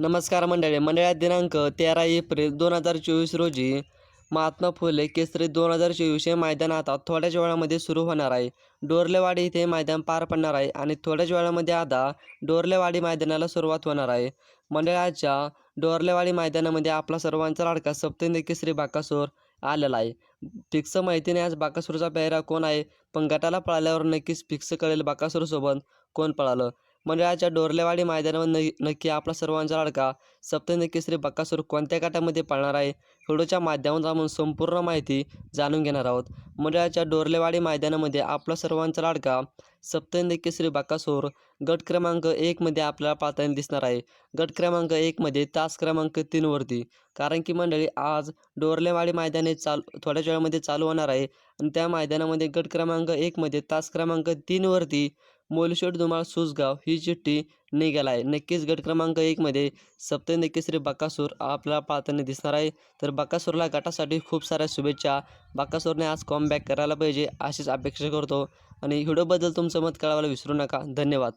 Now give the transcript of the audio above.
नमस्कार मंडळी मंडळात दिनांक तेरा एप्रिल दोन हजार चोवीस रोजी महात्मा फुले केसरी दोन हजार चोवीस हे मैदान आता थोड्याच वेळामध्ये सुरू होणार आहे. डोरलेवाडी इथे मैदान पार पडणार आहे आणि थोड्याच वेळामध्ये आता डोरलेवाडी मैदानाला सुरुवात होणार आहे. मंडळाच्या डोरलेवाडी मैदानामध्ये आपला सर्वांचा लाडका सप्तेंद्र केसरी बाकासूर आलेला आहे. फिक्स माहिती नाही आज बाकासूरचा पेहरा कोण आहे? पण गटाला पळाल्यावर नक्कीच फिक्स कळेल बाकासूरसोबत कोण पळालं? मंडळाच्या डोरलेवाडी मैदानावर न नक्की आपला सर्वांचा लाडका सप्तहिंदी श्री बक्कासूर कोणत्या गटामध्ये पाळणार आहे? व्हिडिओच्या माध्यमातून आपण संपूर्ण माहिती जाणून घेणार आहोत. मंडळाच्या डोरलेवाडी मैदानामध्ये आपला सर्वांचा लाडका सप्तहिंदी श्री बक्कासूर गट क्रमांक एकमध्ये आपल्याला पाळताना दिसणार आहे. गट क्रमांक एकमध्ये तास क्रमांक तीनवरती कारण की मंडळी आज डोरलेवाडी मैदान हे चाल थोड्याच वेळामध्ये चालू होणार आहे. आणि त्या मैदानामध्ये गट क्रमांक एकमध्ये तास क्रमांक तीनवरती मोलशेट धुमाळ सुसगाव ही चिठ्ठी निघाला आहे. नक्कीच गट क्रमांक एकमध्ये सप्तहिंदी श्री बकासूर आपल्याला पाहताना दिसणार आहे. तर बकासूरला गटासाठी खूप साऱ्या शुभेच्छा. बकासूरने आज कॉमबॅक करायला पाहिजे अशीच अपेक्षा करतो. आणि व्हिडिओबद्दल तुमचं मत कळवायला विसरू नका. धन्यवाद.